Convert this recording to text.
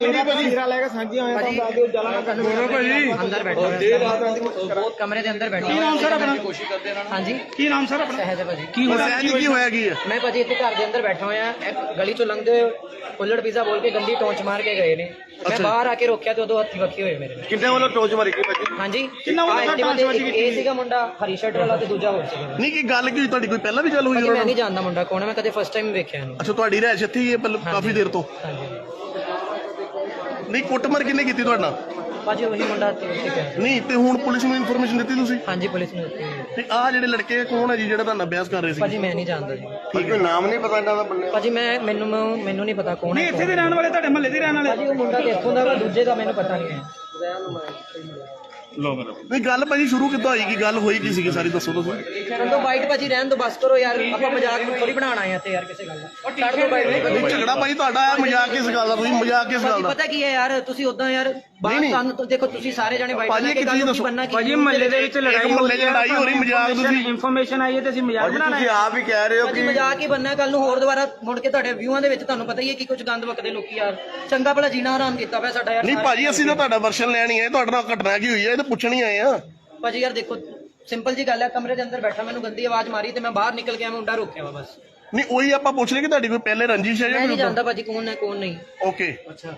ਮੇਰਾ ਤਸਵੀਰਾਂ ਲੈ ਕੇ ਸਾਂਝੀਆਂ ਹੋਇਆ ਤਾਂ ਦੱਸ ਦਿਓ ਜਲਾ ਨਾ ਕਰਨਾ ਭਾਜੀ। ਅੰਦਰ ਬੈਠੇ। ਹੋਏ ਆ ਕਮਰੇ ਦੇ ਅੰਦਰ ਬੈਠੇ। ਕੀ ਨਾਮ ਸਰ ਆਪਣਾ? ਕੋਸ਼ਿਸ਼ ਕਰਦੇ ਰਹਿਣਾ ਹਾਂਜੀ। ਕੀ ਨਾਮ ਸਰ ਆਪਣਾ? ਸਹਿਜ ਹੈ ਭਾਜੀ। ਕੀ ਹੋਇਆ? ਸਹਿਜ ਕੀ ਹੋਇਆ? ਕੀ ਹੈ? ਮੈਂ ਭਾਜੀ ਇੱਥੇ ਘਰ ਦੇ ਅੰਦਰ ਬੈਠਾ ਹੋਇਆ। ਇੱਕ ਗਲੀ ਚੋਂ ਲੰਘਦੇ ਹੋਏ ਕੁੱਲੜ ਪੀਜ਼ਾ ਬੋਲ ਕੇ ਗੰਦੀ ਟੌਂਚ ਮਾਰ ਕੇ ਗਏ ਨੇ। ਮੈਂ ਬਾਹਰ ਆ ਕੇ ਰੋਕਿਆ ਤੇ ਉਦੋਂ ਹੱਥੀ ਵੱਖੀ ਹੋਏ ਮੇਰੇ। ਨਾਲ। ਕਿੰਨੇ ਵੱਲੋਂ ਟੋਚ ਮਾਰੀ ਗਈ ਭਾਜੀ? ਹਾਂਜੀ। ਕਿੰਨਾ ਵੱਲੋਂ ਟੌਂਚ ਮਾਰੀ ਤੇ ਇੱਕ ਇਹ ਸੀਗਾ ਮੁੰਡਾ ਹਰੀ ਸ਼ਰਟ ਵਾਲਾ ਤੇ ਦੂਜਾ ਹੋਰ ਸੀਗਾ। ਨਹੀਂ ਕੀ ਗੱਲ ਕੀ ਹੋਈ? ਤੁਹਾਡੀ ਕੋਈ ਪਹਿਲਾਂ ਵੀ ਗੱਲ ਹੋਈ ਮੈਂ ਨਾਲ? ਨਹੀਂ ਜਾਣਦਾ ਮੁੰਡਾ ਕੌਣ ਹੈ ਮੈਂ ਕਦੇ ਫਸਟ ਟਾਈਮ ਵੇਖਿਆ ਇਹਨੂੰ। ਅੱਛਾ ਤੁਹਾਡੀ ਰਹਿਸ਼ ਇੱਥੇ ਹੀ ਹੈ ਕਾਫੀ ਦੇਰ ਤੋਂ। ਹਾਂਜੀ। ਨਹੀਂ ਕੁੱਟਮਾਰ ਕਿੰਨੇ ਕੀਤੀ ਤੁਹਾਡਾ ਭਾਜੀ ਉਹੀ ਮੁੰਡਾ ਤੇ ਉੱਥੇ ਪਿਆ ਨਹੀਂ ਤੇ ਹੁਣ ਪੁਲਿਸ ਨੂੰ ਇਨਫੋਰਮੇਸ਼ਨ ਦਿੱਤੀ ਤੁਸੀਂ? ਹਾਂਜੀ ਪੁਲਿਸ ਨੇ ਦਿੱਤੀ ਹੋਈ ਹੈ। ਤੇ ਆਹ ਜਿਹੜੇ ਲੜਕੇ ਕੌਣ ਹੈ ਜੀ ਜਿਹੜਾ ਤੁਹਾਨੂੰ ਅਭਿਆਸ ਕਰ ਰਹੇ ਸੀ? ਭਾਜੀ ਮੈਂ ਨਹੀਂ ਜਾਣਦਾ ਜੀ। ਠੀਕ ਹੈ। ਨਾਮ ਨਹੀਂ ਪਤਾ ਇਹਨਾਂ ਦਾ ਬੰਦੇ ਭਾਜੀ ਮੈਂ ਮੈਨੂੰ ਮੈਨੂੰ ਨਹੀਂ ਪਤਾ ਕੌਣ ਨਹੀਂ ਹੈ ਇੱਥੇ ਦੇ ਰਹਿਣ ਵਾਲੇ ਤੁਹਾਡੇ ਮਹੱਲੇ ਦੇ ਰਹਿਣ ਵਾਲੇ। ਭਾਜੀ ਉਹ ਮੁੰਡਾ ਤੇ ਇੱਥੋਂ ਦਾ ਵਾ, ਦੂਜੇ ਦਾ ਮੈਨੂੰ ਪਤਾ ਨਹੀਂ ਹੈ। ਨਹੀਂ ਗੱਲ ਭਾਜੀ ਸ਼ੁਰੂ ਕਿੱਦਾਂ ਹੋਈ? ਕੀ ਗੱਲ ਹੋਈ ਕੀ ਸੀਗੀ? ਸਾਰੀ ਦੱਸੋ ਤੁਸੀਂ। ਛੱਡ ਦੋ ਬਾਈਟ ਭਾਜੀ ਰਹਿਣ ਦੋ ਬਸ ਕਰੋ ਯਾਰ। ਆਪਾਂ ਮਜ਼ਾਕ ਨੂੰ ਥੋੜੀ ਬਣਾਉਣ ਆਏ ਆ ਤੇ ਯਾਰ ਕਿਸੇ ਗੱਲ ਦਾ। ਛੱਡ ਦੋ ਬਾਈਟ ਨਹੀਂ ਝਗੜਾ ਭਾਜੀ ਤੁਹਾਡਾ ਹੈ ਮਜ਼ਾਕ ਕਿਸ ਗੱਲ ਦਾ? ਤੁਸੀਂ ਮਜ਼ਾਕ ਕਿਸ ਗੱਲ ਦਾ? ਪਤਾ ਕੀ ਹੈ ਯਾਰ ਤੁਸੀਂ ਉਦਾਂ ਯਾਰ ਬਾਹਰ। ਤੁਹਾਨੂੰ ਤਾਂ ਦੇਖੋ ਤੁਸੀਂ ਸਾਰੇ ਜਾਣੇ ਬਾਈਟ ਭਾਜੀ, ਕੇ ਇੱਕ ਗੱਲ ਚੀਜ਼ ਨੂੰ ਕੀ ਦੱਸੋ। ਬੰਨਾ ਕੀ ਭਾਜੀ ਮਹੱਲੇ ਦੇ ਵਿੱਚ ਲੜਾਈ ਮੁਹੱਲੇ 'ਚ ਲੜਾਈ ਹੋ ਰਹੀ, ਮਜ਼ਾਕ ਤੁਸੀਂ- ਇਨਫੋਰਮੇਸ਼ਨ ਆਈ ਹੈ ਤੇ ਅਸੀਂ ਮਜ਼ਾਕ ਬਣਾਣਾ ਹੈ। ਆਪ ਹੀ ਕਹਿ ਰਹੇ ਭਾਜੀ ਮਜ਼ਾਕ ਹੀ ਬੰਨਾ ਕੱਲ ਨੂੰ ਹੋਰ ਦੁਬਾਰਾ ਮੁੜ ਕੇ ਤੁਹਾਡੇ ਵਿਊਆਂ ਦੇ ਵਿੱਚ ਤੁਹਾਨੂੰ ਪਤਾ ਹੀ ਹੈ ਕਿ ਕੁਝ ਗੰਦ ਵਕਦੇ ਲੋਕੀ ਯਾਰ। ਚੰਗਾ ਭਲਾ ਜੀਣਾ ਹਰਾਮ ਕੀਤਾ ਪਿਆ ਸਾਡਾ ਯਾਰ ਨਹੀਂ। ਭਾਜੀ ਅਸੀਂ ਤਾਂ ਤੁਹਾਡਾ ਵਰਸ਼ਨ ਲੈਣੀ ਹੈ ਤੁਹਾਡੇ ਨਾਲ ਘਟਨਾ ਕੀ ਹੋਈ ਹੈ ਇਹ ਤਾਂ ਪੁੱਛਣ ਆਏ ਆ। ਭਾਜੀ ਯਾਰ ਦੇਖੋ ਸਿੰਪਲ ਜੀ ਗੱਲ ਹੈ ਕਮਰੇ ਦੇ ਅੰਦਰ ਬੈਠਾ ਮੈਨੂੰ ਗੰਦੀ ਆਵਾਜ਼ ਮਾਰੀ ਤੇ ਮੈਂ ਬਾਹਰ ਨਿਕਲ ਗਿਆ ਮੁੰਡਾ ਰੋਕਿਆ ਵਾ ਬਸ। ਨਹੀਂ ਉਹੀ ਆਪਾਂ ਪੁੱਛ ਰਹੇ ਕਿ ਤੁਹਾਡੀ ਕੋਈ ਪਹਿਲੇ ਰੰਜਿਸ਼ ਹੈ ਮੈਂ ਨਹੀਂ ਜਾਂ ਜਾਣਦਾ ਭਾਜੀ ਕੌਣ ਹੈ ਕੌਣ ਨਹੀਂ। ਓਕੇ ਅੱਛਾ।